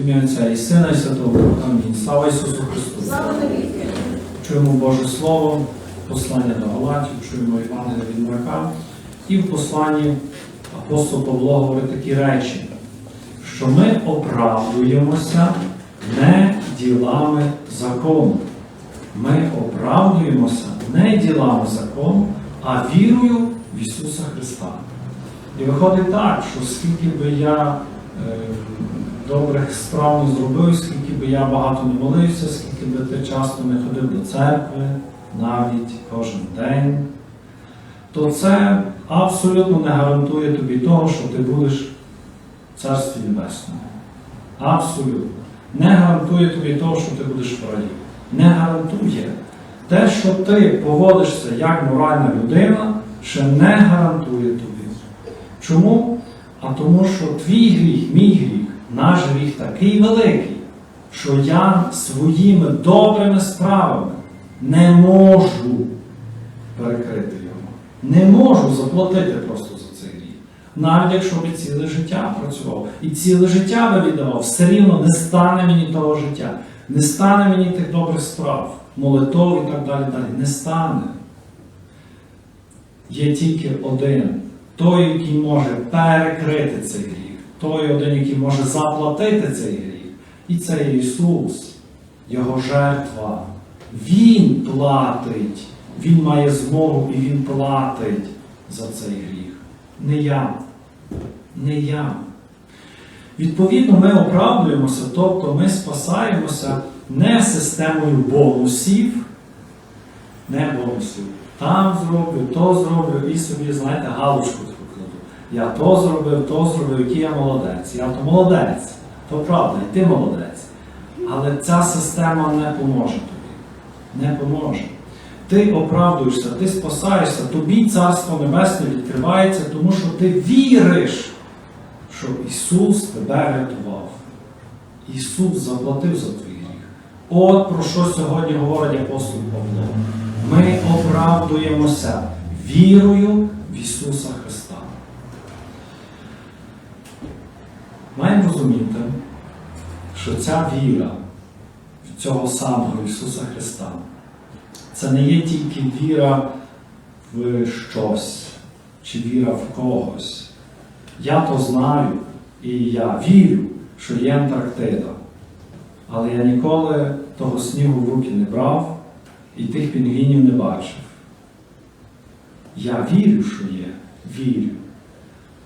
ім'я Отця і Сина, і Святого. Амінь. Слава Ісусу Христу! Слава. Чуємо Боже Слово, послання до Галатів, чуємо Євангелія від Марка. І в посланні апостол Павло говорить такі речі, що ми оправдуємося не ділами закону. Ми оправдуємося не ділами закону, а вірою в Ісуса Христа. І виходить так, що скільки би я е, добрих справ не зробив, скільки би я багато не молився, скільки би ти часто не ходив до церкви, навіть кожен день, то це абсолютно не гарантує тобі того, що ти будеш в Царстві Небесному. Абсолютно. Не гарантує тобі того, що ти будеш в раді. Не гарантує. Те, що ти поводишся як моральна людина, ще не гарантує тобі. Чому? А тому, що твій гріх, мій гріх, наш гріх такий великий, що я своїми добрими справами не можу перекрити його. Не можу заплатити просто за цей гріх. Навіть якщо би ціле життя працював і ціле життя би віддавав, все рівно не стане мені того життя, не стане мені тих добрих справ, молитов і так далі. далі. Не стане. Є тільки один, той, який може перекрити цей гріх, той один, який може заплатити цей гріх. І це Ісус, Його жертва. Він платить, Він має змогу і Він платить за цей гріх. Не я. Не я. Відповідно, ми оправдуємося, тобто ми спасаємося не системою бонусів, не бонусів. Там зроблю, то зроблю і собі, знаєте, галочку. Я то зробив, то зробив, який я молодець. Я то молодець. То правда, і ти молодець. Але ця система не поможе тобі. Не поможе. Ти оправдуєшся, ти спасаєшся, тобі Царство Небесне відкривається, тому що ти віриш, що Ісус тебе рятував. Ісус заплатив за твій гріх. От про що сьогодні говорить апостол Павло. Ми оправдуємося вірою в Ісуса Христа. Маємо розуміти, що ця віра в цього самого Ісуса Христа це не є тільки віра в щось чи віра в когось. Я то знаю і я вірю, що є Антарктида. Але я ніколи того снігу в руки не брав і тих пінгвінів не бачив. Я вірю, що є, вірю.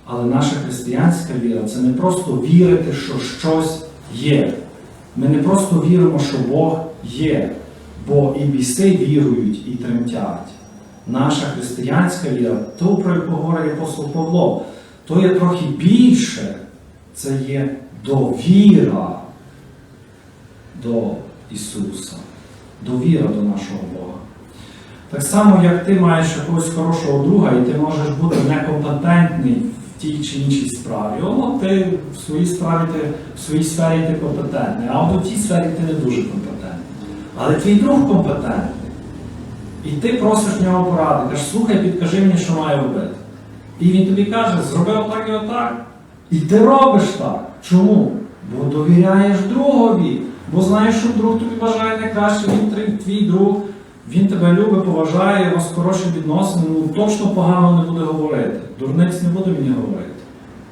Але наша християнська віра це не просто вірити, що щось є. Ми не просто віримо, що Бог є, бо і біси вірують і тремтять. Наша християнська віра, то, про яку говорить апостол Павло, то є трохи більше. Це є довіра до Ісуса, довіра до нашого Бога. Так само, як ти маєш якогось хорошого друга, і ти можеш бути некомпетентний тій чи іншій справі. О, ти в своїй справі, ти, в своїй сфері ти компетентний, а от у тій сфері ти не дуже компетентний. Але твій друг компетентний. І ти просиш в нього поради, кажеш, слухай, підкажи мені, що маю робити. І він тобі каже, зроби отак і отак. І ти робиш так. Чому? Бо довіряєш другові. Бо знаєш, що друг тобі бажає найкраще, він твій друг, він тебе любить, поважає, у вас хороші відносини, ну точно погано не буде говорити. Дурниць не буде мені говорити.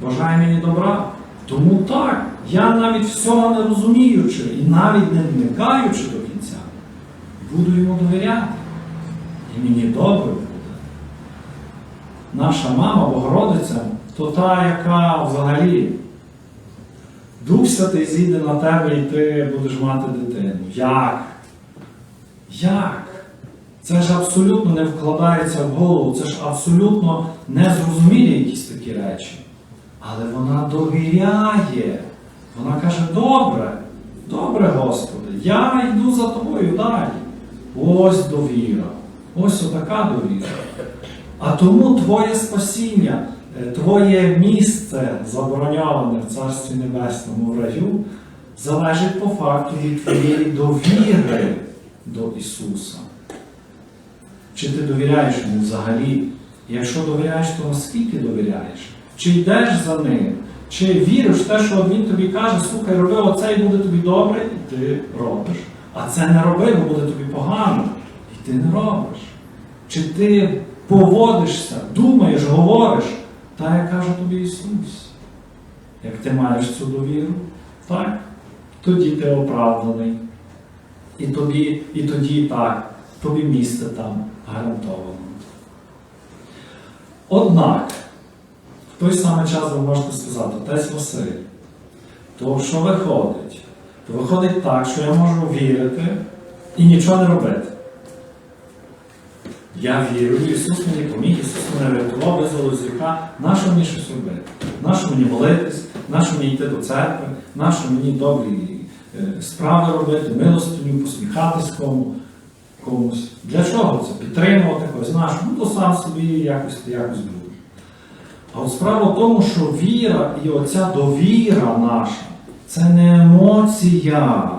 Бажає мені добра. Тому так, я навіть всього не розуміючи і навіть не вникаючи до кінця, буду йому довіряти. І мені добре буде. Наша мама, Богородиця, то та, яка взагалі Дух Святий зійде на тебе і ти будеш мати дитину. Як? Як? Це ж абсолютно не вкладається в голову, це ж абсолютно незрозумілі якісь такі речі. Але вона довіряє. Вона каже, добре, добре, Господи, я йду за тобою далі. Ось довіра. Ось отака довіра. А тому Твоє спасіння, е, Твоє місце забороньоване в Царстві Небесному в раю, залежить по факту від твоєї довіри до Ісуса. Чи ти довіряєш йому взагалі? Якщо довіряєш, то наскільки довіряєш? Чи йдеш за ним? Чи віриш в те, що він тобі каже, слухай, роби оце і буде тобі добре, і ти робиш. А це не роби, бо буде тобі погано. І ти не робиш. Чи ти поводишся, думаєш, говориш, так як каже тобі Ісус. Як ти маєш цю довіру, так, тоді ти оправданий. І тобі, і тоді так, тобі місце там гарантовано. Однак, в той самий час ви можете сказати, отець Василь, то що виходить? То виходить так, що я можу вірити і нічого не робити. Я вірю, Ісус мені поміг, Ісус мене врятував, визволив з гріха. Нащо мені щось робити? Нащо мені молитись, нащо мені йти до церкви, нащо мені добрі е, справи робити, милостиню, посміхатись кому, комусь. Для чого це? Підтримувати когось, знаєш, ну то сам собі якось якось будеш. А от справа в тому, що віра і оця довіра наша це не емоція.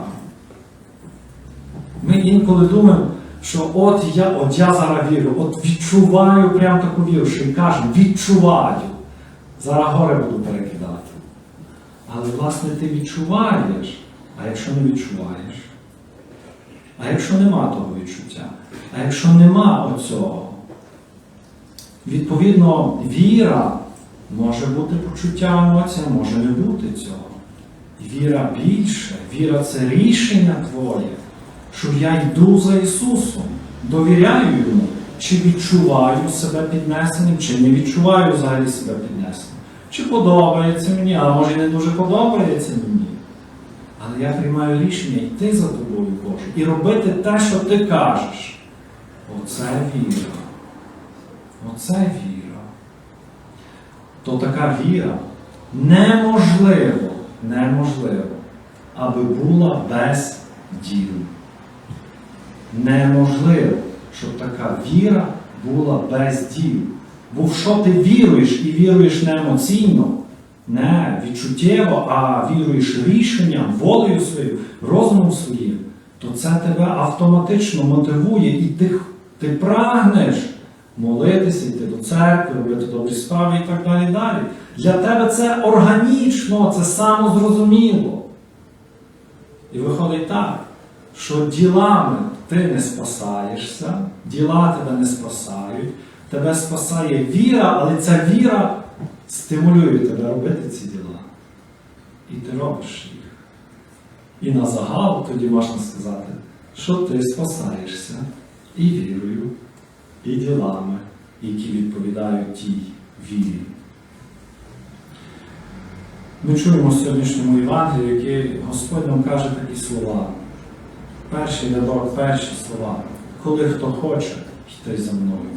Ми інколи думаємо, що от я от я зараз вірю, от відчуваю прям таку віру, що і кажемо, відчуваю. Зараз горе буду перекидати. Але власне ти відчуваєш, а якщо не відчуваєш? А якщо нема того відчуття? А якщо нема оцього? Відповідно, віра може бути почуття емоція, може не бути цього. Віра більше, віра це рішення твоє, що я йду за Ісусом, довіряю Йому, чи відчуваю себе піднесеним, чи не відчуваю взагалі себе піднесеним. Чи подобається мені, а може не дуже подобається мені. Але я приймаю рішення йти за тобою, Боже, і робити те, що ти кажеш. Оце віра. Оце віра. То така віра неможливо, неможливо, аби була без діл. Неможливо, щоб така віра була без діл. Бо в що ти віруєш і віруєш не емоційно, не відчуттєво, а віруєш рішенням, волею своєю, розумом своїм, то це тебе автоматично мотивує і ти, ти прагнеш молитися, йти до церкви, робити добрі справи і так далі. далі. Для тебе це органічно, це самозрозуміло. І виходить так, що ділами ти не спасаєшся, діла тебе не спасають, тебе спасає віра, але ця віра стимулює тебе робити ці діла. І ти робиш їх. І на загал тоді можна сказати, що ти спасаєшся і вірою, і ділами, які відповідають тій вірі. Ми чуємо в сьогоднішньому Євангелії, який Господь нам каже такі слова. Перший рядок, перші слова. Коли хто хоче, йти за мною.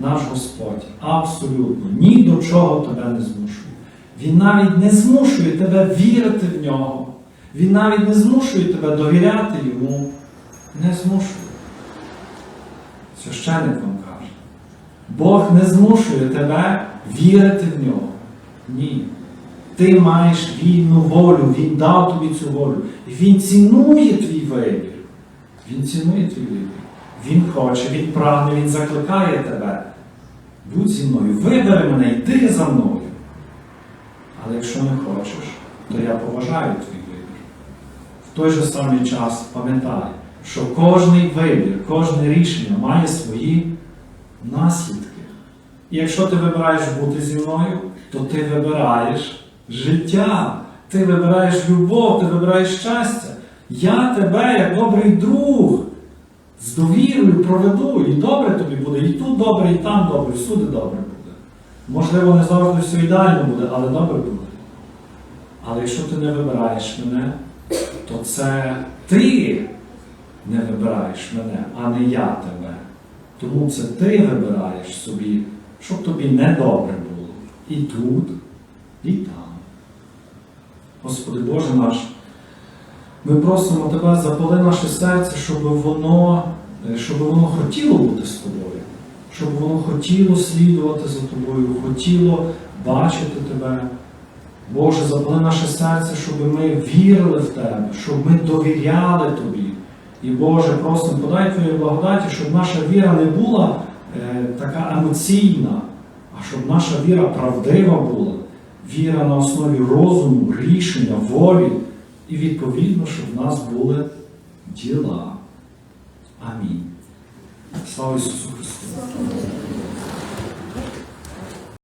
Наш Господь абсолютно ні до чого тебе не змушує. Він навіть не змушує тебе вірити в нього. Він навіть не змушує тебе довіряти йому. Не змушує. Священник вам каже. Бог не змушує тебе вірити в нього. Ні. Ти маєш вільну волю, Він дав тобі цю волю. І Він цінує твій вибір. Він цінує твій вибір. Він хоче, він прагне, він закликає тебе. Будь зі мною, вибери мене, йди за мною. Але якщо не хочеш, то я поважаю твій вибір. В той же самий час пам'ятай, що кожний вибір, кожне рішення має свої наслідки. І якщо ти вибираєш бути зі мною, то ти вибираєш життя, ти вибираєш любов, ти вибираєш щастя. Я тебе, як добрий друг, з довірою проведу, і добре тобі буде, і тут добре, і там добре, всюди добре буде. Можливо, не завжди все ідеально буде, але добре буде. Але якщо ти не вибираєш мене, то це ти не вибираєш мене, а не я тебе. Тому це ти вибираєш собі, щоб тобі не добре було. І тут, і там. Господи Боже наш, ми просимо Тебе, запали наше серце, щоб воно, е, щоб воно хотіло бути з тобою, щоб воно хотіло слідувати за тобою, хотіло бачити Тебе. Боже, запали наше серце, щоб ми вірили в Тебе, щоб ми довіряли Тобі. І Боже, просимо, подай Твоєї благодаті, щоб наша віра не була е, така емоційна, а щоб наша віра правдива була. віра на основі розуму, рішення, волі і відповідно, щоб в нас були діла. Амінь. Слава Ісусу Христу!